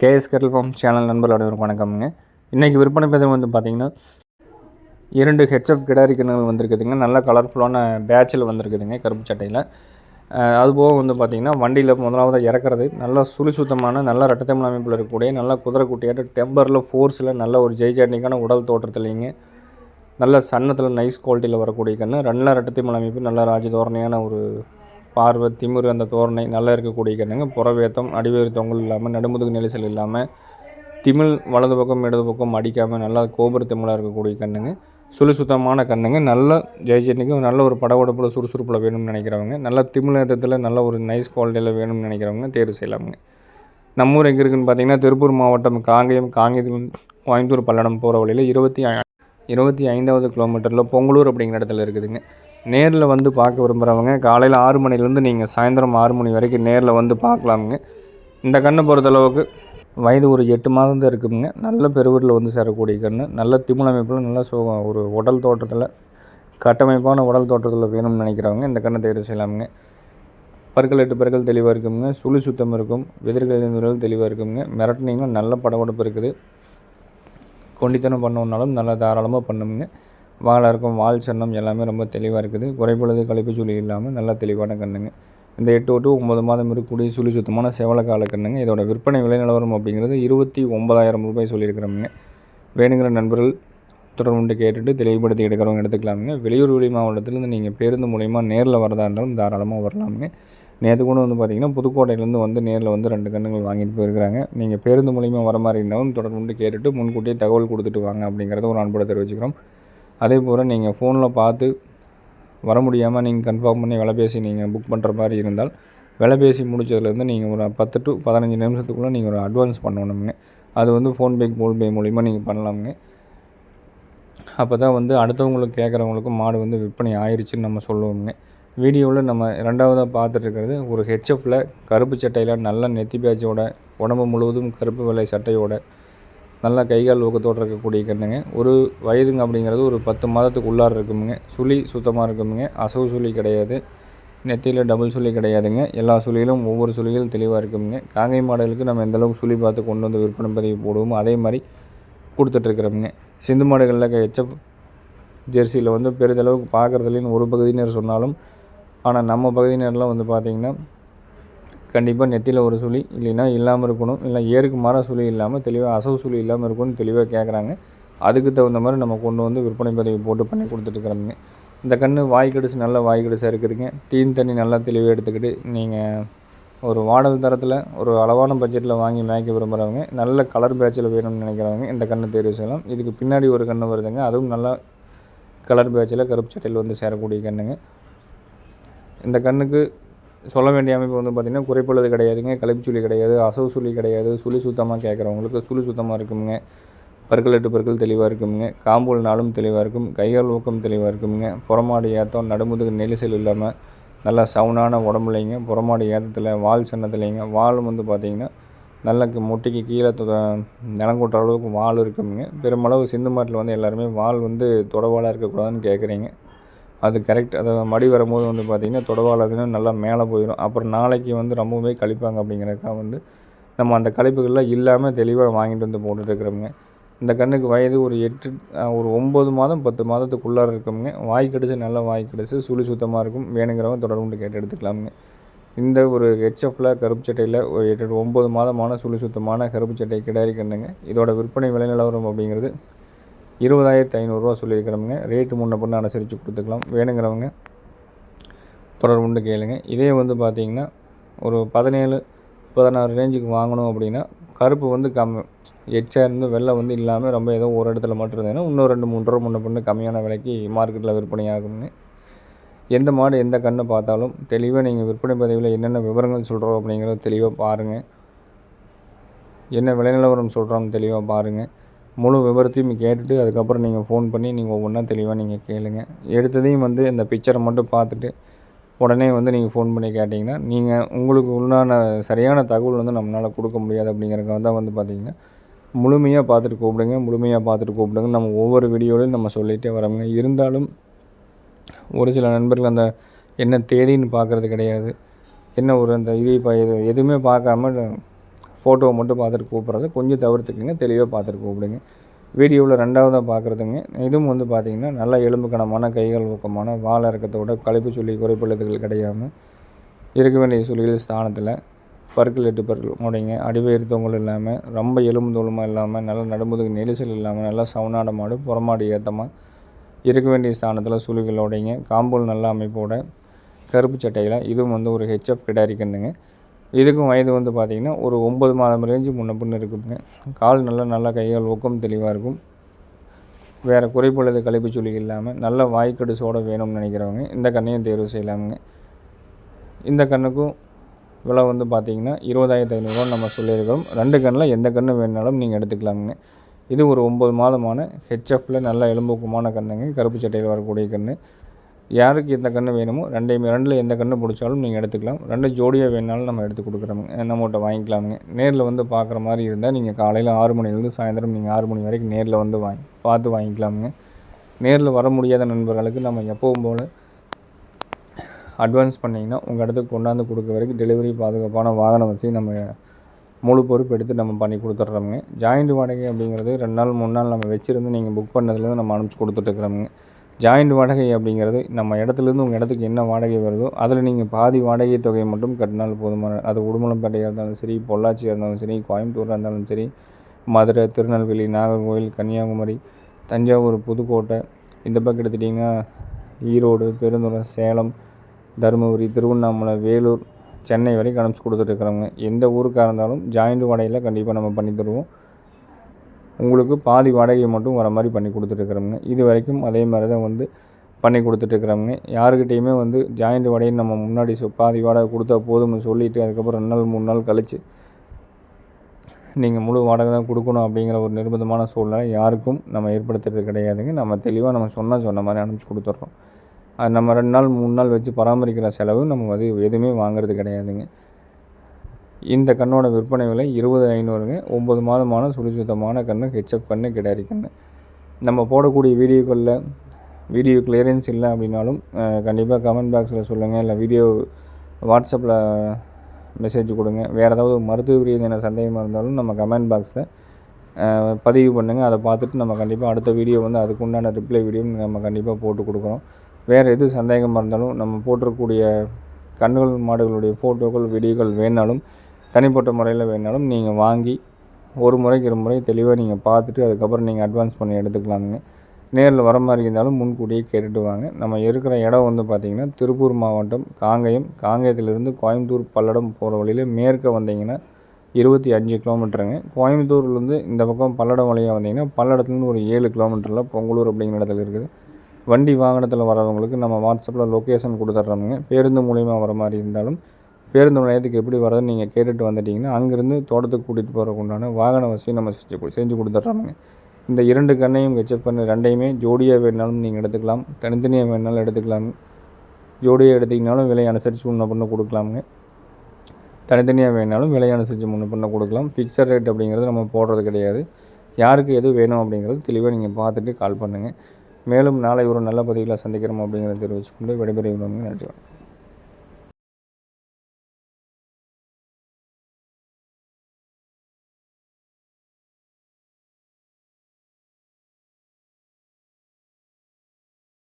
KS kettle form channel நண்பர்கள் அனைவருக்கும் வணக்கம்ங்க. இன்றைக்கி விற்பனை பதிவு வந்து பார்த்திங்கன்னா இரண்டு ஹெட்ஸ்அப் கிடாரி கிணறுகள் வந்திருக்குதுங்க. நல்ல கலர்ஃபுல்லான பேட்சில் வந்திருக்குதுங்க கருப்பு சட்டையில். அதுபோக வந்து பார்த்திங்கன்னா வண்டியில் முதலாவதாக இறக்குறது நல்ல சுழி சுத்தமான நல்ல ரெட்டத்தமிழ் அமைப்பில் இருக்கக்கூடிய நல்ல குதிரை குட்டியாட்ட டெம்பரில் ஃபோர்ஸில் நல்ல ஒரு ஜெய்ஜாட்டிக்கான உடல் தோற்றத்துலேங்க. நல்ல சன்னத்தில் நைஸ் குவாலிட்டியில் வரக்கூடிய கன்று நல்ல ரெட்டத்திமல் அமைப்பு நல்ல ராஜதோரணையான ஒரு பார்வை திமிர் அந்த தோரணை நல்லா இருக்கக்கூடிய கண்ணுங்க. புறவேத்தம் அடிவேறு தொங்கல் இல்லாமல் நடுமுதுகு நெரிசல் இல்லாமல் திமிழ் வலது பக்கம் இடது பக்கம் அடிக்காமல் நல்லா கோபுர திமிழாக இருக்கக்கூடிய கண்ணுங்க. சுழி சுத்தமான கண்ணுங்க. நல்ல ஜெயஜெட்னிக்கு நல்ல ஒரு படபடப்பில் சுறுசுறுப்பில் வேணும்னு நினைக்கிறவங்க. நல்ல திமிழ் நேரத்தில் நல்ல ஒரு நைஸ் குவாலிட்டியில் வேணும்னு நினைக்கிறவங்க தேர்வு செய்யலாமுங்க. நம்ம ஊர் எங்கே இருக்குன்னு பார்த்தீங்கன்னா திருப்பூர் மாவட்டம் காங்கேயம் காங்கேயம் கோயம்புத்தூர் பல்லடம் போகிற வழியில் இருபத்தி ஐ- இருபத்தி ஐந்தாவது கிலோமீட்டரில் பொங்கலூர் அப்படிங்கிற இடத்துல இருக்குதுங்க. நேரில் வந்து பார்க்க விரும்புகிறவங்க காலையில் ஆறு மணிலேருந்து நீங்கள் சாயந்தரம் ஆறு மணி வரைக்கும் நேரில் வந்து பார்க்கலாமுங்க. இந்த கண்ணை பொறுத்தளவுக்கு வயது ஒரு எட்டு மாதம் தான் இருக்குங்க நல்ல பெருவூரில் வந்து சேரக்கூடிய கன்று நல்ல திமிழ் அமைப்பில் நல்ல சோ ஒரு உடல் தோட்டத்தில் கட்டமைப்பான உடல் தோட்டத்தில் வேணும்னு நினைக்கிறவங்க இந்த கண்ணை தேர்வு செய்யலாமுங்க. பற்கள் எட்டு பற்கள் தெளிவாக இருக்குங்க சுழி சுத்தம் இருக்கும். வெதிர்கள் தெளிவாக இருக்குங்க மிரட்டினீங்கன்னா நல்ல படபடப்பு இருக்குது. கொண்டித்தனம் பண்ணோம்னாலும் நல்லா தாராளமாக பண்ணுங்க வாழை இருக்கும் வால் சன்னம் எல்லாமே ரொம்ப தெளிவாக இருக்குது. குறைபொழுது கழிப்பு சுழி இல்லாமல் நல்லா தெளிவான கண்ணுங்க. இந்த எட்டு டு ஒம்பது மாதம் இருக்கக்கூடிய சுழி சுத்தமான செவலக்கால கண்ணுங்க. இதோட விற்பனை விலை நிலவரம் அப்படிங்கிறது இருபத்தி ஒன்பதாயிரம் ரூபாய் சொல்லியிருக்கிறோமுங்க. வேணுங்கிற நண்பர்கள் தொடர்புண்டு கேட்டுட்டு தெளிவுபடுத்தி எடுக்கிறவங்க எடுத்துக்கலாமுங்க. வெளியூர் வெளி மாவட்டத்திலேருந்து நீங்கள் பேருந்து மூலயமா நேரில் வரதா இருந்தாலும் தாராளமாக வரலாமுங்க. நேற்று கூட வந்து பார்த்தீங்கன்னா புதுக்கோட்டையிலேருந்து வந்து நேரில் வந்து ரெண்டு கண்ணுகள் வாங்கிட்டு போயிருக்கிறாங்க. நீங்கள் பேருந்து மூலிமா வர மாதிரி இருந்தாலும் தொடர்ந்து கேட்டுட்டு முன்கூட்டியே தகவல் கொடுத்துட்டு வாங்க அப்படிங்கிறத ஒரு அன்போட தெரிவிச்சுக்கிறோம். அதே போல் நீங்கள் ஃபோனில் பார்த்து வர முடியாமல் நீங்கள் கன்ஃபார்ம் பண்ணி விலைபேசி நீங்கள் புக் பண்ணுற மாதிரி இருந்தால் விலைபேசி முடித்ததுலேருந்து முடிச்சதுலேருந்து நீங்கள் ஒரு பத்து டு பதினஞ்சு நிமிஷத்துக்குள்ளே நீங்கள் ஒரு அட்வான்ஸ் பண்ணணுங்க அது வந்து ஃபோன்பே கூகுள் பே மூலிமா நீங்கள் பண்ணலாமுங்க. அப்போ தான் வந்து அடுத்தவங்களுக்கு கேட்குறவங்களுக்கும் மாடு வந்து விற்பனை ஆயிடுச்சுன்னு நம்ம சொல்லுவோங்க வீடியோவில் நம்ம ரெண்டாவதாக பார்த்துட்டுருக்கிறது ஒரு ஹெச்எஃப்பில் கருப்பு சட்டையில் நல்ல நெத்தி பேட்சோட உடம்பு முழுவதும் கருப்பு வெள்ளை சட்டையோட நல்லா கைகால் ஊக்கத்தோடு இருக்கக்கூடிய கண்ணுங்க ஒரு வயதுங்க அப்படிங்கிறது ஒரு பத்து மாதத்துக்கு உள்ளார இருக்குமுங்க. சுழி சுத்தமாக இருக்குமுங்க. அசவு சுழி கிடையாது. நெத்தியில் டபுள் சுழி கிடையாதுங்க. எல்லா சுழியிலும் ஒவ்வொரு சுழியிலும் தெளிவாக இருக்குமுங்க. காங்கை மாடுகளுக்கு நம்ம எந்தளவுக்கு சுழி பார்த்து கொண்டு வந்து விற்பனை பதிவு போடுவோமோ அதே மாதிரி கொடுத்துட்ருக்குறோமுங்க சிந்து மாடுகளில் எச்எஃப் ஜெர்சியில் வந்து பெரிதளவுக்கு பார்க்குறதுலேன்னு ஒரு பகுதியினர் சொன்னாலும் ஆனால் நம்ம பகுதியினர்லாம் வந்து பார்த்திங்கன்னா கண்டிப்பாக நெத்தியில் ஒரு சுழி இல்லைன்னா இல்லாமல் இருக்கணும். இல்லை ஏருக்கு மாற சுழி இல்லாமல் தெளிவாக அசவு சுழி இல்லாமல் இருக்கணும்னு தெளிவாக கேட்குறாங்க அதுக்கு தகுந்த மாதிரி நம்ம கொண்டு வந்து விற்பனை பதிவு போட்டு பண்ணி கொடுத்துட்ருக்குறோங்க இந்த கன்று வாய் நல்ல வாய் இருக்குதுங்க. தீன் தண்ணி நல்லா தெளிவாக எடுத்துக்கிட்டு நீங்கள் ஒரு வாடகை தரத்தில் ஒரு அளவான பட்ஜெட்டில் வாங்கி மேய்க்க விரும்புகிறவங்க நல்ல கலர் பேட்சில் வேணும்னு நினைக்கிறவங்க இந்த கன்று தேர்வு செய்யலாம். இதுக்கு பின்னாடி ஒரு கன்று வருதுங்க. அதுவும் நல்லா கலர் பேட்சில் கருப்பு சட்டையில் வந்து சேரக்கூடிய கன்றுங்க இந்த கண்ணுக்கு சொல்ல வேண்டிய அமைப்பு வந்து பார்த்திங்கன்னா குறைப்புள்ளது கிடையாதுங்க. கலைப்புச்சுழி கிடையாது. அசவு சுழி கிடையாது. சுழி சுத்தமாக கேட்குறவங்களுக்கு சுழி சுத்தமாக இருக்குங்க. பற்கள் எட்டு பற்கள் தெளிவாக இருக்குங்க. காம்பூல் நாளும் தெளிவாக இருக்கும். கையால் ஊக்கம் தெளிவாக இருக்குங்க. புறமாடு ஏத்தம் நடுமுதுகு நெரிசல் இல்லாமல் நல்லா சவுனான உடம்புலைங்க புறமாடு ஏத்தத்தில் வால் சின்னத்துலைங்க வாலும் வந்து பார்த்திங்கன்னா நல்ல முட்டிக்கு கீழே நிலங்கூட்டுற அளவுக்கு வால் இருக்குங்க. பெருமளவு சிந்து மாட்டில் வந்து எல்லாருமே வால் வந்து தொடவாலாக இருக்கக்கூடாதுன்னு கேட்குறீங்க அது கரெக்ட் அதை மடி வரும்போது வந்து பார்த்திங்கன்னா தொடவாளர்கள் நல்லா மேலே போயிடும் அப்புறம் நாளைக்கு வந்து ரொம்பவுமே கழிப்பாங்க அப்படிங்கிறதுக்காக வந்து நம்ம அந்த கழிப்புகள்லாம் இல்லாமல் தெளிவாக வாங்கிட்டு வந்து போட்டுட்ருக்குறோமுங்க இந்த கண்ணுக்கு வயது ஒரு எட்டு ஒரு ஒம்பது மாதம் பத்து மாதத்துக்குள்ளார இருக்கோங்க வாய் கடிச்சு நல்லா வாய் கடிச்சு சுழி சுத்தமாக இருக்கும். வேணுங்கிறவங்க தொடர்பு கேட்டு எடுத்துக்கலாமுங்க. இந்த ஒரு ஹெச்எஃப்பில் கருப்பு சட்டையில் ஒரு எட்டு ஒம்பது மாதமான சுழி சுத்தமான கருப்பு சட்டை கிடாரி கண்ணுங்க. இதோட விற்பனை விலை நிலவரம் அப்படிங்கிறது இருபதாயிரத்து ஐநூறுரூவா சொல்லியிருக்கிறவங்க. ரேட்டு முன்ன பொண்ணு அனுசரித்து கொடுத்துக்கலாம். வேணுங்கிறவங்க தொடர்புண்டு கேளுங்க. இதே வந்து பார்த்தீங்கன்னா ஒரு பதினேழு பதினாறு ரேஞ்சுக்கு வாங்கணும் அப்படின்னா கருப்பு வந்து கம் எச்சாக இருந்து வெள்ளை வந்து இல்லாமல் ரொம்ப ஏதோ ஒரு இடத்துல மட்டும் இருந்ததுன்னா இன்னும் ரெண்டு மூணு ரூபா முன்ன பொண்ணு கம்மியான விலைக்கு மார்க்கெட்டில் விற்பனை ஆகுங்க. எந்த மாடு எந்த கண்ணை பார்த்தாலும் தெளிவாக நீங்கள் விற்பனை பதிவில் என்னென்ன விவரங்கள் சொல்கிறோம் அப்படிங்கிறத தெளிவாக பாருங்கள் என்ன விலை நிலவரம் சொல்கிறோம்னு தெளிவாக பாருங்கள் முழு விவரத்தையும் கேட்டுட்டு அதுக்கப்புறம் நீங்கள் ஃபோன் பண்ணி நீங்கள் ஒவ்வொன்றா தெளிவாக நீங்கள் கேளுங்கள் எடுத்ததையும் வந்து இந்த பிக்சரை மட்டும் பார்த்துட்டு உடனே வந்து நீங்கள் ஃபோன் பண்ணி கேட்டிங்கன்னா நீங்கள் உங்களுக்கு உண்டான சரியான தகவல் வந்து நம்மளால் கொடுக்க முடியாது அப்படிங்கிறக்காக தான் வந்து பார்த்திங்கன்னா முழுமையாக பார்த்துட்டு கூப்பிடுங்க முழுமையாக பார்த்துட்டு கூப்பிடுங்க. நம்ம ஒவ்வொரு வீடியோலையும் நம்ம சொல்லிகிட்டே வரோங்க இருந்தாலும் ஒரு சில நண்பர்கள் அந்த என்ன தேதின்னு பார்க்குறது கிடையாது. என்ன ஒரு அந்த இது இப்போ எதுவுமே பார்க்காம ஃபோட்டோவை மட்டும் பார்த்துட்டு கூப்பிட்றது. கொஞ்சம் தவிர்த்துக்குங்க தெளிவாக பார்த்துட்டு கூப்பிடுங்க. வீடியோவில் ரெண்டாவதாக பார்க்குறதுங்க. இதுவும் வந்து பார்த்திங்கன்னா நல்ல எலும்பு கைகள் ஊக்கமான வாழை இறக்கத்தோட களைப்பு சொல்லி குறைப்பள்ளதுகள் கிடையாமல் இருக்க வேண்டிய சுழிகள் ஸ்தானத்தில் பற்கள் எட்டு பற்கள் உடைங்க அடிவயிறு தொங்கல் இல்லாமல் ரொம்ப எலும்பு தோலுமாக இல்லாமல் நல்லா நடுமுதுகு நெரிசல் இல்லாமல் நல்லா சவுனாட மாடு புறமாடு ஏற்றமாக இருக்க வேண்டிய ஸ்தானத்தில் சுழிகளோடைங்க காம்பூல் நல்ல அமைப்போட கருப்பு சட்டையில் இதுவும் வந்து ஒரு ஹெச்எஃப் கிடாரிக்கணுங்க இதுக்கும் வயது வந்து பார்த்திங்கன்னா ஒரு ஒம்பது மாதம் ரேஞ்சு முன்ன பின்னு இருக்குதுங்க. கால் நல்லா நல்லா கைகள் ஊக்கம் தெளிவாக இருக்கும். வேறு குறைப்புள்ளது கழிப்பு சொல்லி இல்லாமல் நல்ல வாய்க்கடு சோட வேணும்னு நினைக்கிறவங்க இந்த கண்ணையும் தேர்வு செய்யலாமுங்க. இந்த கண்ணுக்கும் விலை வந்து பார்த்திங்கன்னா இருபதாயிரத்து ஐநூறுரூவா நம்ம சொல்லியிருக்கிறோம். ரெண்டு கண்ணில் எந்த கன்று வேணுனாலும் நீங்கள் எடுத்துக்கலாமுங்க. இது ஒரு ஒம்பது மாதமான ஹெச்எஃப்பில் நல்ல எலும்புக்குமான கண்ணுங்க. கருப்பு சட்டையில் வரக்கூடிய கன்று யாருக்கு எந்த கன்று வேணுமோ ரெண்டையுமே ரெண்டில் எந்த கன்று பிடிச்சாலும் நீங்கள் எடுத்துக்கலாம். ரெண்டு ஜோடியாக வேணாலும் நம்ம எடுத்து கொடுக்குறோமுங்க. நம்மகிட்ட வாங்கிக்கலாமுங்க. நேரில் வந்து பார்க்குற மாதிரி இருந்தால் நீங்கள் காலையில் ஆறு மணிலேருந்து சாயந்தரம் நீங்கள் ஆறு மணி வரைக்கும் நேரில் வந்து வாங்கி பார்த்து வாங்கிக்கலாமுங்க. நேரில் வர முடியாத நண்பர்களுக்கு நம்ம எப்பவும் போல் அட்வான்ஸ் பண்ணிங்கன்னா உங்கள் இடத்துக்கு கொண்டாந்து கொடுக்க வரைக்கும் டெலிவரி பாதுகாப்பான வாகனம் வச்சு நம்ம முழு பொறுப்பு எடுத்து நம்ம பண்ணி கொடுத்துட்றோமுங்க. ஜாயிண்ட் வாடகை அப்படிங்கிறது ரெண்டு நாள் மூணு நாள் நம்ம வச்சுருந்து நீங்கள் புக் பண்ணதுலேருந்து நம்ம அனுப்பிச்சி கொடுத்துட்ருக்குறோமுங்க ஜாயிண்ட் வாடகை அப்படிங்கிறது நம்ம இடத்துலேருந்து உங்கள் இடத்துக்கு என்ன வாடகை வருதோ அதில் நீங்கள் பாதி வாடகை தொகையை மட்டும் கட்டினால் போதுமான அது உடுமலம்பேட்டையாக இருந்தாலும் சரி பொள்ளாச்சியாக இருந்தாலும் சரி கோயம்புத்தூராக இருந்தாலும் சரி மதுரை திருநெல்வேலி நாகர்கோவில் கன்னியாகுமரி தஞ்சாவூர் புதுக்கோட்டை இந்த பக்கம் எடுத்துட்டிங்கன்னா ஈரோடு பெருந்துறை சேலம் தருமபுரி திருவண்ணாமலை வேலூர் சென்னை வரைக்கும் அனுப்பிச்சி கொடுத்துட்ருக்குறோங்க எந்த ஊருக்காக இருந்தாலும் ஜாயிண்ட் வாடகையில் கண்டிப்பாக நம்ம பண்ணி தருவோம். உங்களுக்கு பாதி வாடகையை மட்டும் வர மாதிரி பண்ணி கொடுத்துட்ருக்குறோங்க இது வரைக்கும் அதே மாதிரி தான் வந்து பண்ணி கொடுத்துட்ருக்குறோங்க யாருக்கிட்டேயுமே வந்து ஜாயிண்ட் வாடகைன்னு நம்ம முன்னாடி சொ பாதி வாடகை கொடுத்தா போதும்னு சொல்லிவிட்டு அதுக்கப்புறம் ரெண்டு நாள் மூணு நாள் கழித்து நீங்கள் முழு வாடகை தான் கொடுக்கணும் அப்படிங்கிற ஒரு நிர்பந்தமான சூழ்நிலை யாருக்கும் நம்ம ஏற்படுத்துறது கிடையாதுங்க. நம்ம தெளிவாக நம்ம சொன்னால் சொன்ன மாதிரி அனுப்பிச்சி கொடுத்துட்றோம். அது நம்ம ரெண்டு நாள் மூணு நாள் வச்சு பராமரிக்கிற செலவு நம்ம வந்து எதுவுமே வாங்குறது கிடையாதுங்க. இந்த கண்ணோட விற்பனை விலை இருபது ஐநூறுங்க. ஒம்பது மாதமான சுழிசுத்தமான கன்று ஹெச்எஃப் கன்று கிடாரி கன்று நம்ம போடக்கூடிய வீடியோக்களில் வீடியோ கிளியரன்ஸ் இல்லை அப்படின்னாலும் கண்டிப்பாக கமெண்ட் பாக்ஸில் சொல்லுங்கள் இல்லை வீடியோ வாட்ஸ்அப்பில் மெசேஜ் கொடுங்க. வேறு ஏதாவது மருத்துவ ரீதியான சந்தேகமாக இருந்தாலும் நம்ம கமெண்ட் பாக்ஸில் பதிவு பண்ணுங்கள் அதை பார்த்துட்டு நம்ம கண்டிப்பாக அடுத்த வீடியோ வந்து அதுக்குண்டான ரிப்ளை வீடியோ நம்ம கண்டிப்பாக போட்டு கொடுக்குறோம். வேறு எது சந்தேகமாக இருந்தாலும் நம்ம போட்டிருக்கக்கூடிய கண்ணுகள் மாடுகளுடைய ஃபோட்டோக்கள் வீடியோக்கள் வேணாலும் தனிப்பட்ட முறையில் வேணாலும் நீங்கள் வாங்கி ஒரு முறைக்கு ஒரு முறை தெளிவாக நீங்கள் பார்த்துட்டு அதுக்கப்புறம் நீங்கள் அட்வான்ஸ் பண்ணி எடுத்துக்கலாமுங்க. நேரில் வர மாதிரி இருந்தாலும் முன்கூட்டியே கேட்டுட்டு வாங்க. நம்ம இருக்கிற இடம் வந்து பார்த்திங்கன்னா திருப்பூர் மாவட்டம் காங்கயம். காங்கயத்திலிருந்து கோயம்புத்தூர் பல்லடம் போகிற வழியில் மேற்க வந்தீங்கன்னா இருபத்தி அஞ்சு கிலோமீட்டருங்க. கோயம்புத்தூர்லேருந்து இந்த பக்கம் பல்லடம் வழியாக வந்தீங்கன்னா பல்லடத்துலேருந்து ஒரு ஏழு கிலோமீட்டரில் பொங்கலூர் அப்படிங்கிற இடத்துல இருக்குது. வண்டி வாகனத்தில் வரவங்களுக்கு நம்ம வாட்ஸ்அப்பில் லொக்கேஷன் கொடுத்துட்றோமுங்க பேருந்து மூலிமா வர மாதிரி இருந்தாலும் பேருந்து நிலையத்துக்கு எப்படி வரதுன்னு நீங்கள் கேட்டுட்டு வந்துட்டிங்கன்னா அங்கேருந்து தோட்டத்துக்கு கூட்டிகிட்டு போகிறக்கு உண்டான வாகன வசதி நம்ம செஞ்சு செஞ்சு கொடுத்துட்றோமுங்க இந்த இரண்டு கண்ணையும் ஹெச்எப் பண்ணி ரெண்டையுமே ஜோடியாக வேணாலும் நீங்கள் எடுத்துக்கலாம். தனித்தனியாக வேணாலும் எடுத்துக்கலாம். ஜோடியாக எடுத்திங்கனாலும் விலை அனுசரித்து முன்ன பண்ண கொடுக்கலாமுங்க. தனித்தனியாக வேணாலும் விலை அனுசரித்து முன்ன பண்ண கொடுக்கலாம். ஃபிக்ஸட் ரேட் அப்படிங்கிறது நம்ம போடுறது கிடையாது. யாருக்கு எது வேணும் அப்படிங்கிறது தெளிவாக நீங்கள் பார்த்துட்டு கால் பண்ணுங்கள் மேலும் நாளை ஒரு நல்ல பதிவில் சந்திக்கிறோம் அப்படிங்கிறத தெரிவிச்சுக்கொண்டு விடைபெறுகிறோம் நன்றி